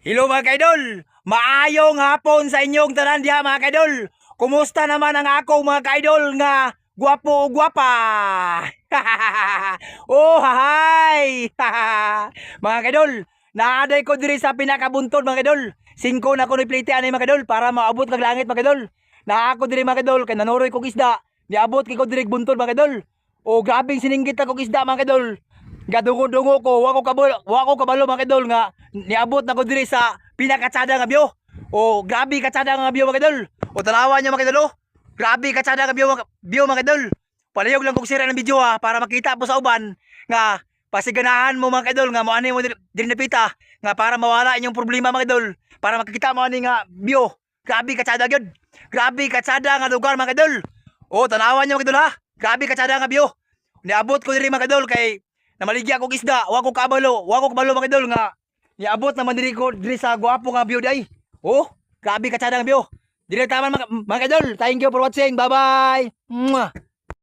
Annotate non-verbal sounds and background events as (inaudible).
Hello mga kaidol! Maayong hapon sa inyong tanan diha mga kaidol! Kumusta naman ang akong mga kaidol nga gwapo o gwapa? (laughs) oh, hahay! (laughs) mga kaidol, naaday ko diri sa pinakabuntod mga kaidol. Singko na ko ni plite anay mga kaidol para maabot kag langit mga kaidol. Naa ako diri mga kaidol kay nanuroy kog isda. Niabot kay ko diri buntod mga kaidol. O grabing siningkit akong isda mga kaidol. Gadungo-dungo ko, wa ko kabalo, wa ko kabalo mga kaidol nga niabot na ko diri sa pinakatsada nga biyo. O grabe katsada nga biyo mga kaidol. O tanawan niyo mga oh. Grabe katsada nga biyo mga biyo mga kaidol. Palihog lang kog sira ng video ha para makita po sa uban nga pasiganahan mo mga kaidol nga mo ani mo diri napita nga para mawala inyong problema mga kaidol para makikita mo ani nga biyo. Grabe katsada gyud. Grabe katsada nga lugar mga kaidol. O tanawan niyo mga ha. Grabe katsada nga biyo. Niabot ko diri mga kaidol kay namaligya kog isda, wa ko kabalo, wa ko kabalo mga idol nga niabot naman diri ko diri sa gwapo nga view day. Oh, grabe ka nga view. Diri taman mga, mga idol. Thank you for watching. Bye-bye.